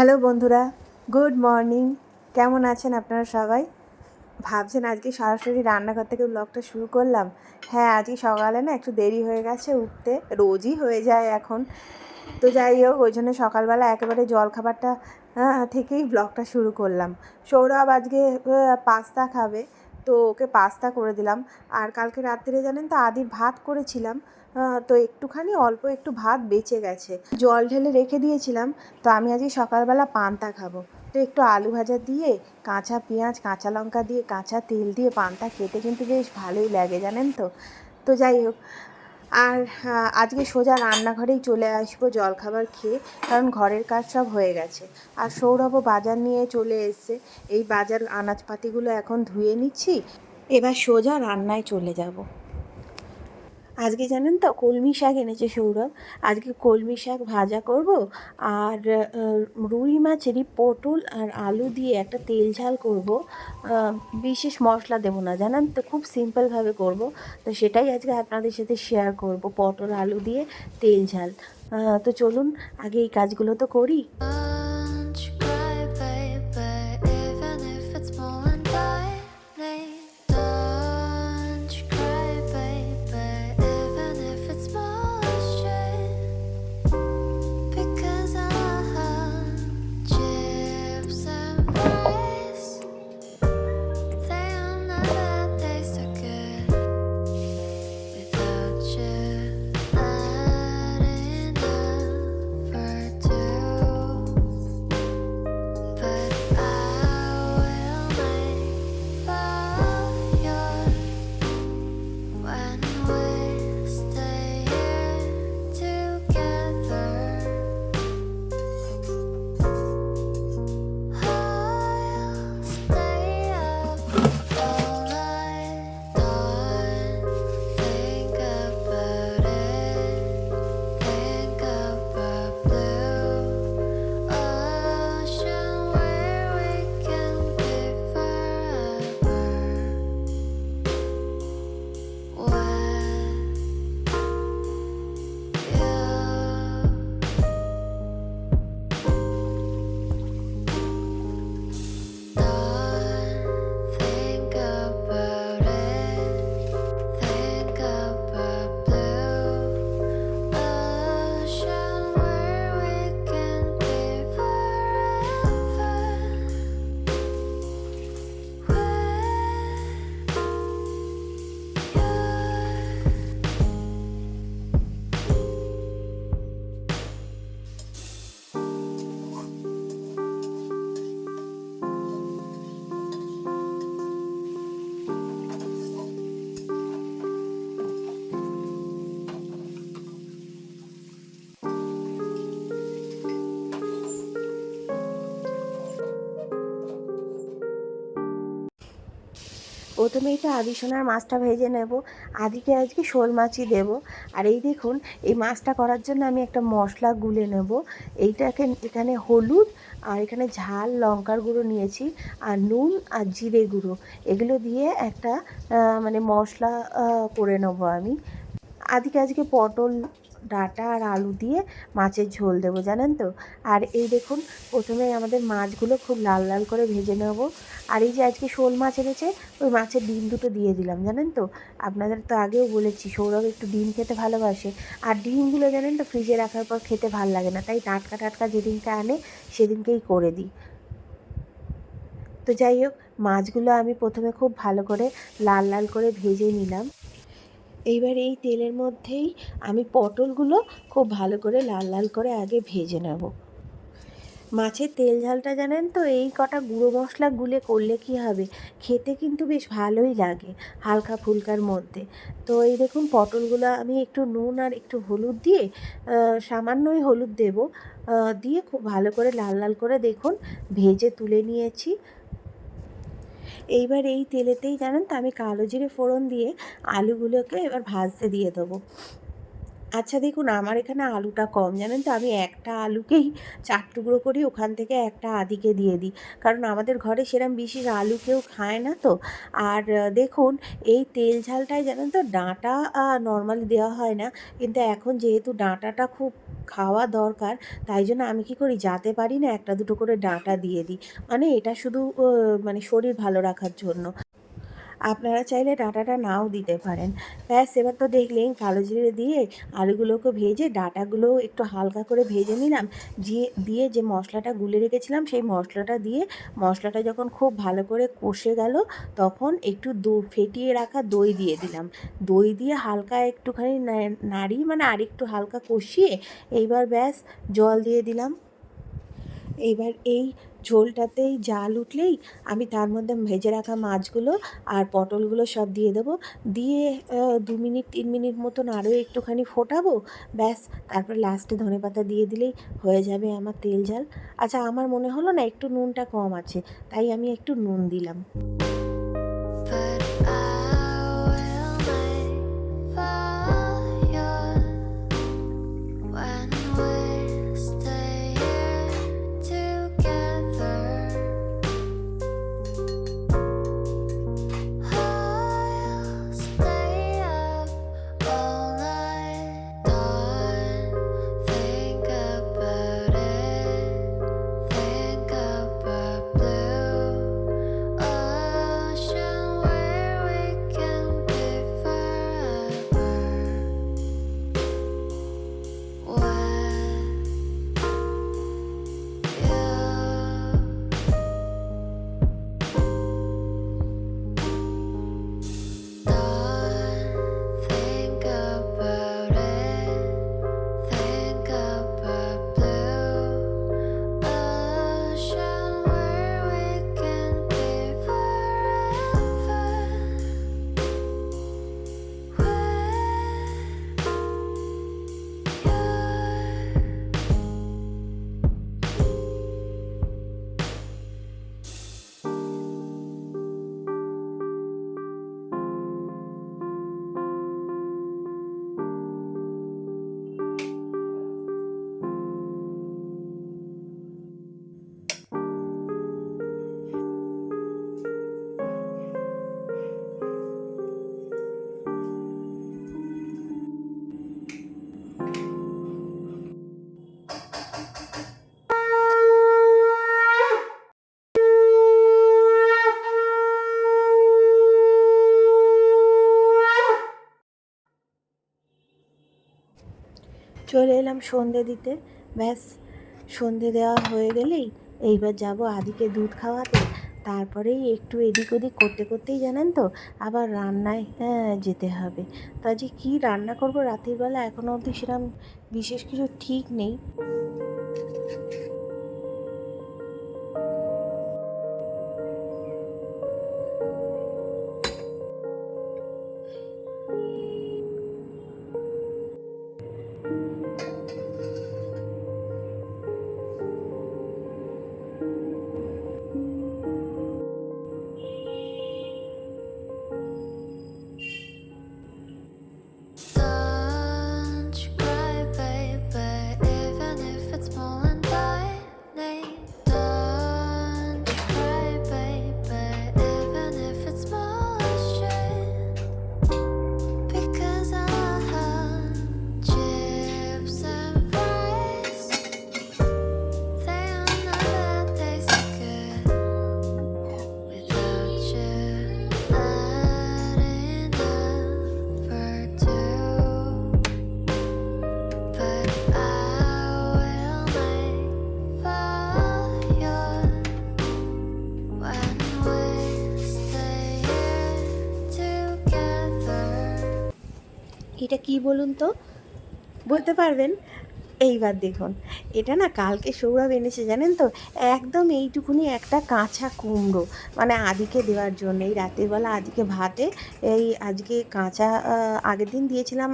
Hello বন্ধুরা, good morning. কেমন আছেন আপনারা সবাই? ভাবছেন আজকে সরাসরি রান্নাঘর থেকে ব্লগটা শুরু করলাম। হ্যাঁ আজকে সকালে না একটু দেরি হয়ে গেছে উঠতে, রোজই হয়ে যায় এখন। তো যাই হোক, ওই জন্য সকালবেলা একেবারে জলখাবারটা থেকেই ব্লগটা শুরু করলাম। সৌরভ আজকে পাস্তা খাবে, তো ওকে পাস্তা করে দিলাম। আর কালকে রাত্রে জানেন তো আদির ভাত করেছিলাম। তো একটুখানি অল্প একটু ভাত বেঁচে গেছে। জল ঢেলে রেখে দিয়েছিলাম, তো আমি আজকে সকালবেলা পান্তা খাব। তো একটু আলু ভাজা দিয়ে, কাঁচা পেঁয়াজ, কাঁচা লঙ্কা দিয়ে, কাঁচা তেল দিয়ে পান্তা খেতে কিন্তু বেশ ভালোই লাগে, জানেন তো? তো যাই হোক, আর আজকে সোজা রান্নাঘরেই চলে আসব জলখাবার খেয়ে, কারণ ঘরের কাজ সব হয়ে গেছে। আর সৌরভও বাজার নিয়ে চলে এসছে। এই বাজার আনাজপাতিগুলো এখন ধুয়ে নিচ্ছি। এবার সোজা রান্নায় চলে যাব। আজকে জানেন তো কলমি শাক এনেছে সৌরভ। আজকে কলমি শাক ভাজা করব আর রুই মাছেরই পটল আর আলু দিয়ে একটা তেল ঝাল করব। বিশেষ মশলা দেবো না, জানেন তো খুব সিম্পলভাবে করব। তো সেটাই আজকে আপনাদের সাথে শেয়ার করব, পটল, আলু দিয়ে তেল ঝাল। তো চলুন আগে এই কাজগুলো তো করি। প্রথমে এটা আদি সোনার মাছটা ভেজে নেব, আদিকে আজকে শোল মাছই দেব। আর এই দেখুন, এই মাছটা করার জন্য আমি একটা মশলা গুলে নেব। এইটাকে এখানে হলুদ আর এখানে ঝাল, লঙ্কার গুঁড়ো নিয়েছি আর নুন আর জিরে গুঁড়ো। এগুলো দিয়ে একটা মানে মশলা করে নেব আমি। আদিকে আজকে পটল ডাঁটা আর আলু দিয়ে মাছের ঝোল দেবো, জানেন তো? আর এই দেখুন, প্রথমে আমাদের মাছগুলো খুব লাল লাল করে ভেজে নেব। আর এই যে আজকে শোল মাছ এনেছে, ওই মাছের ডিম দুটো দিয়ে দিলাম, জানেন তো? আপনাদের তো আগেও বলেছি, সৌরভ একটু ডিম খেতে ভালোবাসে। আর ডিমগুলো জানেন তো, ফ্রিজে রাখার পর খেতে ভালো লাগে না, তাই টাটকা টাটকা যেদিনকে আনে, সেদিনকেই করে দিই। তো যাই হোক, মাছগুলো আমি প্রথমে খুব ভালো করে লাল লাল করে ভেজে নিলাম। এইবার এই তেলের মধ্যেই আমি পটলগুলো খুব ভালো করে লাল লাল করে আগে ভেজে নেব। মাছের তেল ঝালটা জানেন তো, এই কটা গুঁড়ো মশলা গুলে করলে কি হবে? খেতে কিন্তু বেশ ভালোই লাগে হালকা ফুলকার মধ্যে। তো এই দেখুন, পটলগুলো আমি একটু নুন আর একটু হলুদ দিয়ে সামান্যই হলুদ দেব। দিয়ে খুব ভালো করে লাল লাল করে দেখুন, ভেজে তুলে নিয়েছি। এইবার এই তেলেতেই জানেন তো আমি কালো জিরে ফোড়ন দিয়ে আলুগুলোকে এবার ভাজতে দিয়ে দেবো। আচ্ছা দেখুন আমার এখানে আলুটা কম, জানেন তো? আমি একটা আলুকেই চার টুকরো করি ওখান থেকে একটা আদিকে দিয়ে দিই। কারণ আমাদের ঘরে সেরম বিশেষ আলু কেউ খায় না তো। আর দেখুন, এই তেল ঝালটায় জানেন তো? ডাঁটা নর্মালি দেওয়া হয় না। কিন্তু এখন যেহেতু ডাঁটাটা খুব খাওয়া দরকার, তাই জন্য আমি কি করি? যাতে পারি না একটা দুটো করে ডাঁটা দিয়ে দিই। মানে এটা শুধু মানে শরীর ভালো রাখার জন্য। আপনারা চাইলে ডাঁটাটা নাও দিতে পারেন। ব্যাস, এবার তো দেখলেন কালো জিরে দিয়ে আলুগুলোকে ভেজে ডাঁটাগুলো একটু হালকা করে ভেজে নিলাম। দিয়ে যে মশলাটা গুলে রেখেছিলাম, সেই মশলাটা দিয়ে মশলাটা যখন খুব ভালো করে কষে গেল, তখন একটু দো, ফেটিয়ে রাখা দই দিয়ে দিলাম। দই দিয়ে হালকা একটুখানি নাড়ি মানে আরেকটু হালকা কষিয়ে এইবার ব্যাস জল দিয়ে দিলাম। এইবার এই ঝোলটাতেই জাল উঠলেই আমি তার মধ্যে ভেজে রাখা মাছগুলো আর পটলগুলো সব দিয়ে দেবো। দিয়ে দু মিনিট, তিন মিনিট মতন আরও একটুখানি ফোটাবো। ব্যাস, তারপর লাস্টে ধনে পাতা দিয়ে দিলেই হয়ে যাবে আমার তেল ঝাল আচ্ছা আমার মনে হলো না একটু নুনটা কম আছে, তাই আমি একটু নুন দিলাম। এলাম সন্ধে দিতে। ব্যাস সন্ধে দেওয়া হয়ে গেলেই এইবার যাব আদিকে দুধ খাওয়াতে। তারপরেই একটু এদিক ওদিক করতে করতেই জানেন তো আবার রান্নায় হ্যাঁ, যেতে হবে। তা যে কী রান্না করব রাতের বেলা এখনও অবধি সেরকম বিশেষ কিছু ঠিক নেই। কি বলুন তো বলতে পারবেন এইবার দেখুন। এটা না কালকে সৌরভ এনেছে, জানেন তো? একদম এইটুকুনি একটা কাঁচা কুমড়ো। মানে আদিকে দেওয়ার জন্য, এই রাতের বেলা আদিকে ভাতে, এই আজকে কাঁচা আগের দিন দিয়েছিলাম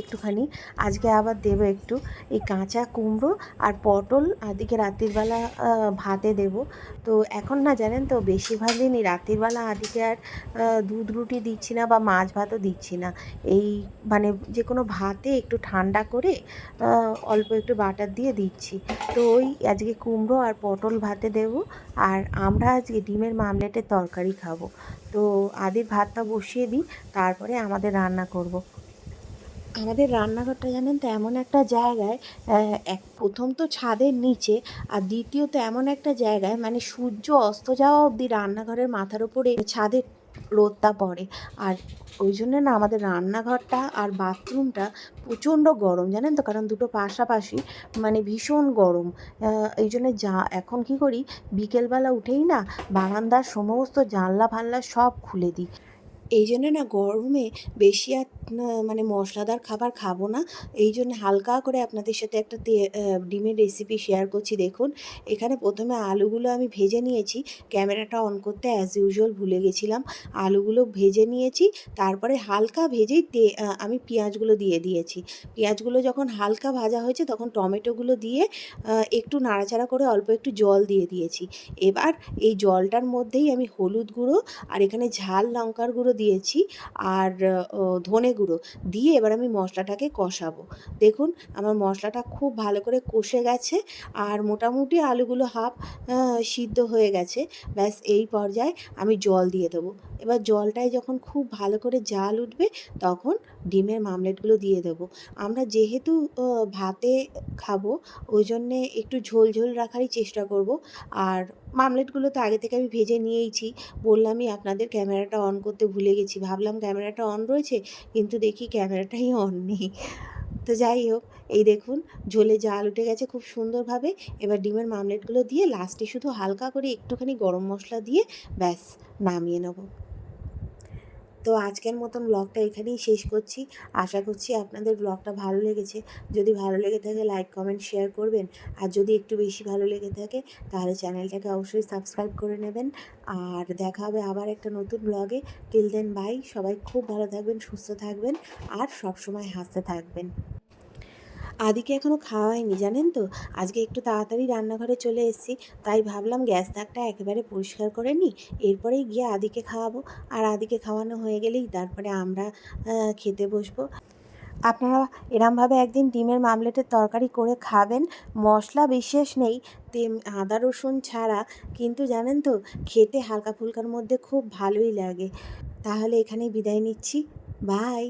একটুখানি। আজকে আবার দেবো একটু। এই কাঁচা কুমড়ো আর পটল আদিকে রাতের বেলা ভাতে দেব। তো এখন না, জানেন তো, বেশিরভাগ দিনই রাতের বেলা আদিকে আর দুধ রুটি দিচ্ছি না বা মাছ ভাতও দিচ্ছি না। এই মানে যে কোনো ভাতে একটু ঠান্ডা করে অল্প একটু বাটার দিয়ে দিচ্ছি তো ওই আজকে কুমড়ো আর পটল ভাতে দেব আর আমরা আজকে ডিমের মামলেটের তরকারি খাব তো আদির ভাতটা বসিয়ে দিই, তারপরে আমাদের রান্না করব। আমাদের রান্নাঘরটা জানেন তো এমন একটা জায়গায় এক প্রথম তো ছাদের নিচে আর দ্বিতীয়ত এমন একটা জায়গায় মানে সূর্য অস্ত যাওয়া অবধি রান্নাঘরের মাথার উপরে ছাদের রোদটা পড়ে। আর ওই জন্য না আমাদের রান্নাঘরটা আর বাথরুমটা প্রচণ্ড গরম, জানেন তো? কারণ দুটো পাশাপাশি মানে ভীষণ গরম। এই জন্য যা, এখন কি করি? বিকেলবেলা উঠেই না বারান্দার সমস্ত জানলা ফানলা সব খুলে দিই। এই জন্য না গরমে বেশি আর মানে মশলাদার খাবার খাব না। এই জন্য হালকা করে আপনাদের সাথে একটা ডিমের রেসিপি শেয়ার করছি। দেখুন, এখানে প্রথমে আলুগুলো আমি ভেজে নিয়েছি। ক্যামেরাটা অন করতে অ্যাজ ইউজুয়াল ভুলে গেছিলাম। আলুগুলো ভেজে নিয়েছি। তারপরে হালকা ভেজেই তে আমি পেঁয়াজগুলো দিয়ে দিয়েছি। পেঁয়াজগুলো যখন হালকা ভাজা হয়েছে, তখন টমেটোগুলো দিয়ে একটু নাড়াচাড়া করে অল্প একটু জল দিয়ে দিয়েছি। এবার এই জলটার মধ্যেই আমি হলুদ গুঁড়ো আর এখানে ঝাল লঙ্কার গুঁড়ো দিয়েছি আর ধনে গুঁড়ো। দিয়ে এবার আমি মশলাটাকে কষাবো। দেখুন, আমার মশলাটা খুব ভালো করে কষে গেছে আর মোটামুটি আলুগুলো হাফ সিদ্ধ হয়ে গেছে। ব্যাস, এই পর্যায়ে আমি জল দিয়ে দেবো। এবার জলটায় যখন খুব ভালো করে জাল উঠবে, তখন ডিমের মামলেটগুলো দিয়ে দেবো। আমরা যেহেতু ভাতে খাব, ওই জন্যে একটু ঝোল ঝোল রাখারই চেষ্টা করব। আর মামলেটগুলো তো আগে থেকে আমি ভেজে নিয়েইছি। বললামই আপনাদের ক্যামেরাটা অন করতে ভুলে গেছি। ভাবলাম ক্যামেরাটা অন রয়েছে, কিন্তু দেখি ক্যামেরাটাই অন নেই। তো যাই হোক, এই দেখুন, ঝোলে জাল উঠে গেছে খুব সুন্দরভাবে। এবার ডিমের মামলেটগুলো দিয়ে লাস্টে শুধু হালকা করে একটুখানি গরম মশলা দিয়ে ব্যাস, নামিয়ে নেব। তো আজকের মতন ব্লগটা এখানেই শেষ করছি। আশা করছি আপনাদের ব্লগটা ভালো লেগেছে। যদি ভালো লেগে থাকে লাইক কমেন্ট শেয়ার করবেন। আর যদি একটু বেশি ভালো লেগে থাকে, তাহলে চ্যানেলটাকে অবশ্যই সাবস্ক্রাইব করে নেবেন। আর দেখা হবে আবার একটা নতুন ব্লগে টিল দেন বাই সবাই খুব ভালো থাকবেন, সুস্থ থাকবেন, আর সবসময় হাসতে থাকবেন। আদিকে এখনও খাওয়া হয়নি জানেন তো? আজকে একটু তাড়াতাড়ি রান্নাঘরে চলে এসেছি, তাই ভাবলাম গ্যাস দাগটা একেবারে পরিষ্কার করে নিই, এরপরেই গিয়ে আদিকে খাওয়াবো। আর আদিকে খাওয়ানো হয়ে গেলেই তারপরে আমরা খেতে বসবো। আপনারা এরমভাবে একদিন ডিমের মামলেটের তরকারি করে খাবেন, মশলা বিশেষ নেই আদা রসুন ছাড়া, কিন্তু জানেন তো, খেতে হালকা ফুলকার মধ্যে খুব ভালোই লাগে। তাহলে এখানেই বিদায় নিচ্ছি, বাই।